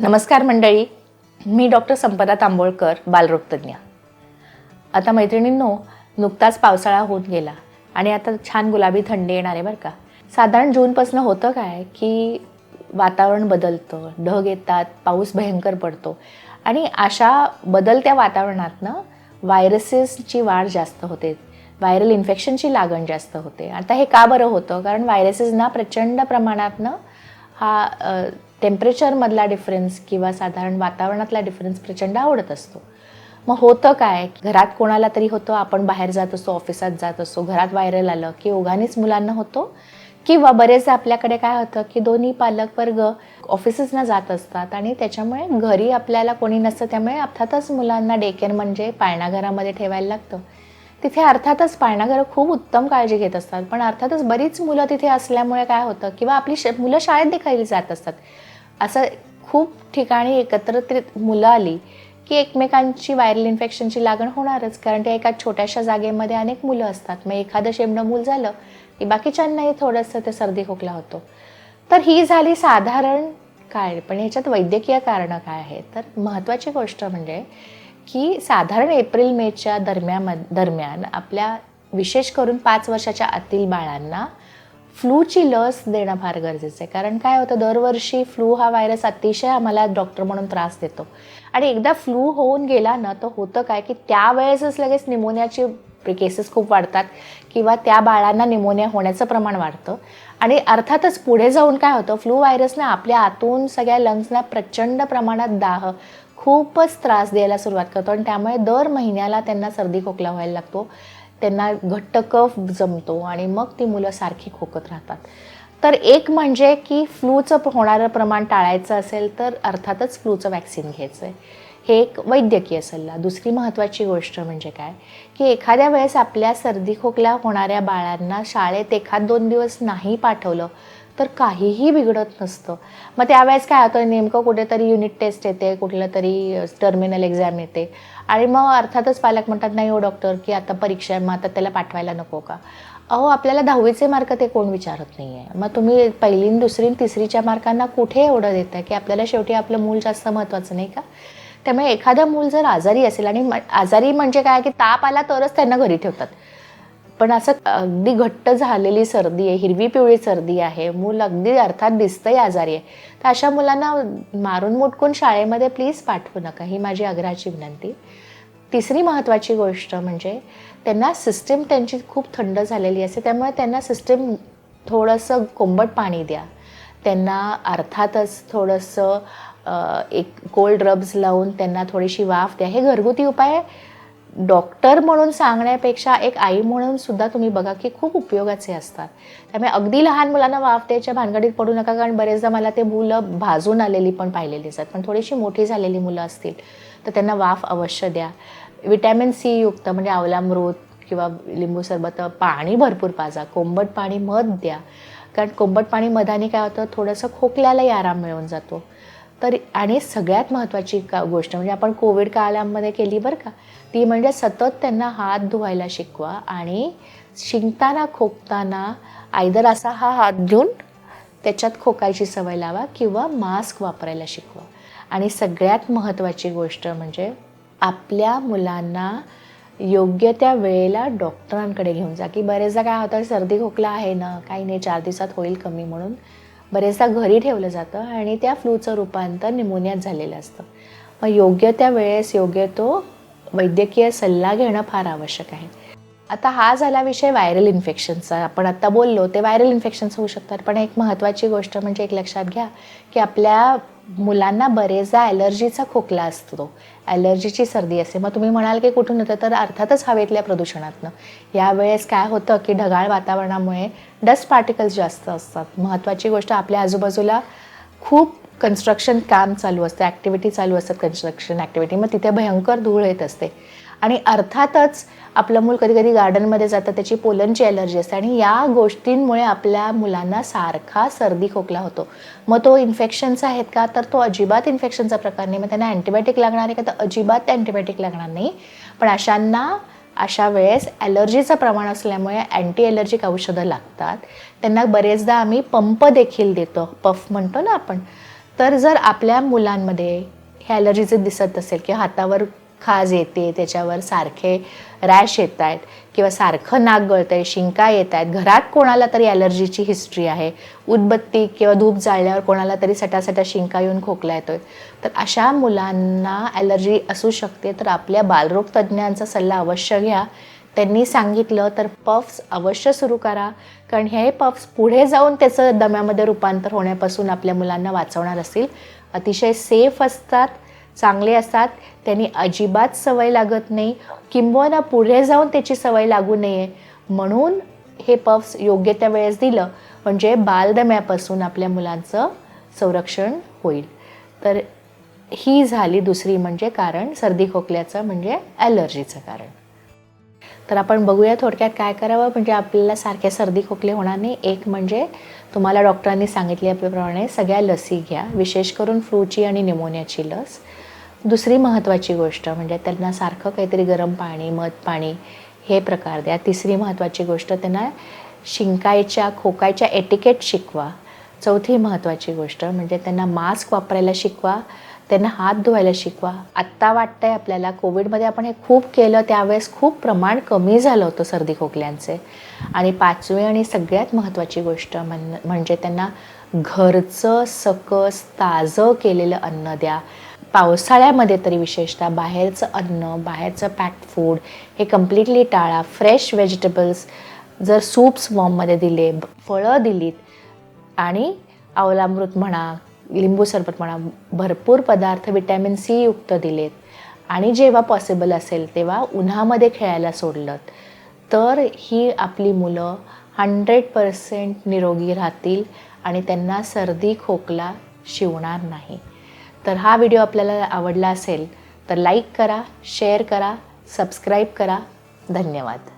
नमस्कार मंडळी. मी डॉक्टर संपदा तांबोळकर बालरोगतज्ञ. आता मैत्रिणींनो नुकताच पावसाळा होत गेला आणि आता छान गुलाबी थंडी येणार आहे बरं का. साधारण जूनपासून होतं काय की वातावरण बदलतं ढग येतात पाऊस भयंकर पडतो. आणि अशा बदलत्या वातावरणातनं व्हायरसेसची वाढ जास्त होते. व्हायरल इन्फेक्शनची लागण जास्त होते. आता हे का बरं होतं? कारण व्हायरसेसना प्रचंड प्रमाणातनं हा टेम्परेचरमधला डिफरन्स किंवा साधारण वातावरणातला डिफरन्स प्रचंड आवडत असतो. मग होतं काय? घरात कोणाला तरी होतं आपण बाहेर जात असतो ऑफिसात जात असतो घरात व्हायरल आलं की ओघानेच मुलांना होतो? किंवा बरेचदा आपल्याकडे काय होतं की दोन्ही पालक वर्ग ऑफिसेसना जात असतात आणि त्याच्यामुळे घरी आपल्याला कोणी नसतं त्यामुळे अर्थातच मुलांना डेकेअर म्हणजे पाळणाघरामध्ये ठेवायला लागतं. तिथे अर्थातच पाळणाघरं खूप उत्तम काळजी घेत असतात. पण अर्थातच बरीच मुलं तिथे असल्यामुळे काय होतं? किंवा आपली श मुलं शाळेत देखील जात असतात. असं खूप ठिकाणी एकत्रित मुलं आली की एकमेकांची व्हायरल इन्फेक्शनची लागण होणारच. कारण त्या एका छोट्याशा जागेमध्ये अनेक मुलं असतात. मग एखादं शेमणं मूल झालं की बाकीच्यांनाही थोडंसं ते सर्दी खोकला होतो. तर ही झाली साधारण काय पण ह्याच्यात वैद्यकीय कारणं काय आहे तर महत्त्वाची गोष्ट म्हणजे की साधारण एप्रिल मेच्या दरम्यान दरम्यान आपल्या विशेष करून पाच वर्षाच्या आतील बाळांना फ्लूची लस देणं फार गरजेचं आहे. कारण काय होतं दरवर्षी फ्लू हा व्हायरस अतिशय आम्हाला डॉक्टर म्हणून त्रास देतो. आणि एकदा फ्लू होऊन गेला ना तर होतं काय की त्यावेळेसच लगेच निमोनियाची केसेस खूप वाढतात किंवा त्या बाळांना निमोनिया होण्याचं प्रमाण वाढतं. आणि अर्थातच पुढे जाऊन काय होतं फ्लू व्हायरसनं आपल्या आतून सगळ्या लंग्सना प्रचंड प्रमाणात दाह खूपच त्रास द्यायला सुरुवात करतो. आणि त्यामुळे दर महिन्याला त्यांना सर्दी खोकला व्हायला लागतो. त्यांना घट्ट कफ जमतो आणि मग ती मुलं सारखी खोकत राहतात. तर एक म्हणजे की फ्लूचं होणारं प्रमाण टाळायचं असेल तर अर्थातच फ्लूचं वॅक्सिन घ्यायचं आहे हे एक वैद्यकीय सल्ला. दुसरी महत्त्वाची गोष्ट म्हणजे काय? की एखाद्या वेळेस आपल्या सर्दी खोकल्या होणाऱ्या बाळांना शाळेत एखाद दोन दिवस नाही पाठवलं तर काहीही बिघडत नसतं. मग त्यावेळेस काय होतं नेमकं कुठेतरी युनिट टेस्ट येते कुठलं तरी टर्मिनल एक्झाम येते. आणि मग अर्थातच पालक म्हणतात नाही हो डॉक्टर की आता परीक्षा आहे मग आता त्याला पाठवायला नको का? अहो आपल्याला दहावीचे मार्क ते कोण विचारत नाही आहे मग तुम्ही पहिली दुसरी तिसरीच्या मार्कांना कुठे एवढं देतं आहे की आपल्याला शेवटी आपलं मूल जास्त महत्त्वाचं नाही का? त्यामुळे एखादं मूल जर आजारी असेल आणि आजारी म्हणजे काय की ताप आला तरच त्यांना घरी ठेवतात. पण असं अगदी घट्ट झालेली सर्दी आहे हिरवी पिवळी सर्दी आहे मूल अगदी अर्थात दिसतंही आजारी आहे. तर अशा मुलांना मारून मुटकून शाळेमध्ये प्लीज पाठवू नका ही माझी आग्रहाची विनंती. तिसरी महत्त्वाची गोष्ट म्हणजे त्यांना सिस्टीम त्यांची खूप थंड झालेली असते त्यामुळे त्यांना सिस्टीम थोडंसं कोंबट पाणी द्या. त्यांना अर्थातच थोडंसं एक कोल्ड रब्स लावून त्यांना थोडीशी वाफ द्या. हे घरगुती उपाय डॉक्टर म्हणून सांगण्यापेक्षा एक आई म्हणून सुद्धा तुम्ही बघा की खूप उपयोगाचे असतात. त्यामुळे अगदी लहान मुलांना वाफ द्यायच्या भानगडीत पडू नका कारण बरेचदा मला ते मुलं भाजून आलेली पण पाहिलेली असतात पण थोडीशी मोठी झालेली मुलं असतील तर त्यांना वाफ अवश्य द्या. विटॅमिन सी युक्त म्हणजे आवलामृत किंवा लिंबू सरबत पाणी भरपूर पाजा. कोंबट पाणी मध द्या. कारण कोंबट पाणी मधाने काय होतं थोडंसं खोकल्यालाही आराम मिळून जातो. तर आणि सगळ्यात महत्त्वाची का गोष्ट म्हणजे आपण कोविड काळामध्ये केली बरं का ती म्हणजे सतत त्यांना हात धुवायला शिकवा आणि शिंकताना खोकताना आयदर असा हा हात घेऊन त्याच्यात खोकायची सवय लावा किंवा मास्क वापरायला शिकवा. आणि सगळ्यात महत्त्वाची गोष्ट म्हणजे आपल्या मुलांना योग्य त्या वेळेला डॉक्टरांकडे घेऊन जा की बरेचदा काय होतं सर्दी खोकला आहे ना काही नाही चार दिवसात होईल कमी म्हणून. बरेचदा घरी ठेवलं जातं आणि त्या फ्लूचं रूपांतर निमोनियात झालेलं असतं. मग योग्य त्या वेळेस योग्य तो वैद्यकीय सल्ला घेणं फार आवश्यक आहे. आता हा झाला विषय व्हायरल इन्फेक्शनचा आपण आत्ता बोललो ते व्हायरल इन्फेक्शन्स होऊ शकतात. पण एक महत्त्वाची गोष्ट म्हणजे एक लक्षात घ्या की आपल्या मुलांना बरेचदा ॲलर्जीचा खोकला असतो. ॲलर्जीची सर्दी असते मग तुम्ही म्हणाल की कुठून होतं तर अर्थातच हवेतल्या प्रदूषणातनं. यावेळेस काय होतं की ढगाळ वातावरणामुळे डस्ट पार्टिकल्स जास्त असतात. महत्त्वाची गोष्ट आपल्या आजूबाजूला खूप कन्स्ट्रक्शन काम चालू असतं. ॲक्टिव्हिटी चालू असतात कन्स्ट्रक्शन ॲक्टिव्हिटी मग तिथे भयंकर धूळ येत असते. आणि अर्थातच आपलं मूल कधी कधी गार्डनमध्ये जातं त्याची पोलनची ॲलर्जी असते आणि या गोष्टींमुळे आपल्या मुलांना सारखा सर्दी खोकला होतो. मग तो इन्फेक्शनचा आहेत का? तर तो अजिबात इन्फेक्शनचा प्रकार नाही. मग त्यांना अँटीबायोटिक लागणार आहे का? तर अजिबात अँटीबायोटिक लागणार नाही. पण अशांना अशा वेळेस ॲलर्जीचं प्रमाण असल्यामुळे अँटी ॲलर्जिक औषधं लागतात. त्यांना बरेचदा आम्ही पंप देखील देतो. पफ म्हणतो ना आपण. तर जर आपल्या मुलांमध्ये हे ॲलर्जीचे दिसत असेल किंवा हातावर खाज येते त्याच्यावर सारखे रॅश येत आहेत किंवा सारखं नाक गळतं आहे शिंका येत आहेत घरात कोणाला तरी ॲलर्जीची हिस्ट्री आहे. उदबत्ती किंवा धूप जाळल्यावर कोणाला तरी सटासटा शिंका येऊन खोकला येतोय. तर अशा मुलांना ॲलर्जी असू शकते तर आपल्या बालरोग तज्ज्ञांचा सल्ला अवश्य घ्या. त्यांनी सांगितलं तर पफ्स अवश्य सुरू करा कारण हे पफ्स पुढे जाऊन त्याचं दम्यामध्ये रूपांतर होण्यापासून आपल्या मुलांना वाचवणार असतील. अतिशय सेफ असतात. चांगले असतात त्यांनी अजिबात सवय लागत नाही. किंबहुना पुढे जाऊन त्याची सवय लागू नये. म्हणून हे पफ्स योग्य त्या वेळेस दिलं. म्हणजे बालदम्यापासून आपल्या मुलांचं संरक्षण होईल. तर ही झाली दुसरी म्हणजे कारण सर्दी खोकल्याचं म्हणजे ॲलर्जीचं कारण. तर आपण बघूया थोडक्यात काय करावं. म्हणजे आपल्याला सारख्या सर्दी खोकले होणार नाही. एक म्हणजे तुम्हाला डॉक्टरांनी सांगितल्याप्रमाणे सगळ्या लसी घ्या. विशेष करून फ्लूची आणि निमोनियाची लस. दुसरी महत्त्वाची गोष्ट म्हणजे त्यांना सारखं काहीतरी गरम पाणी मध पाणी हे प्रकार द्या. तिसरी महत्त्वाची गोष्ट त्यांना शिंकायच्या खोकायच्या एटिकेट शिकवा. चौथी महत्त्वाची गोष्ट म्हणजे त्यांना मास्क वापरायला शिकवा. त्यांना हात धुवायला शिकवा. आत्ता वाटतंय आपल्याला कोविडमध्ये आपण हे खूप केलं त्यावेळेस खूप प्रमाण कमी झालं होतं सर्दी खोकल्यांचे. आणि पाचवी आणि सगळ्यात महत्त्वाची गोष्ट म्हण म्हणजे त्यांना घरचं सकस ताजं केलेलं अन्न द्या. पावसाळ्यामध्ये तरी विशेषतः बाहेरचं अन्न बाहेरचं पॅक्ड फूड हे कम्प्लिटली टाळा. फ्रेश व्हेजिटेबल्स जर सूप्स फॉर्ममध्ये दिले फळं दिलीत आणि आवलामृत म्हणा लिंबू सरबत म्हणा भरपूर पदार्थ विटॅमिन सी युक्त दिलेत आणि जेव्हा पॉसिबल असेल तेव्हा उन्हामध्ये खेळायला सोडलं तर ही आपली मुलं हंड्रेड पर्सेंट निरोगी राहतील आणि त्यांना सर्दी खोकला शिवणार नाही. तर हा व्हिडिओ आपल्याला आवडला असेल तर लाईक करा शेअर करा सबस्क्राईब करा. धन्यवाद.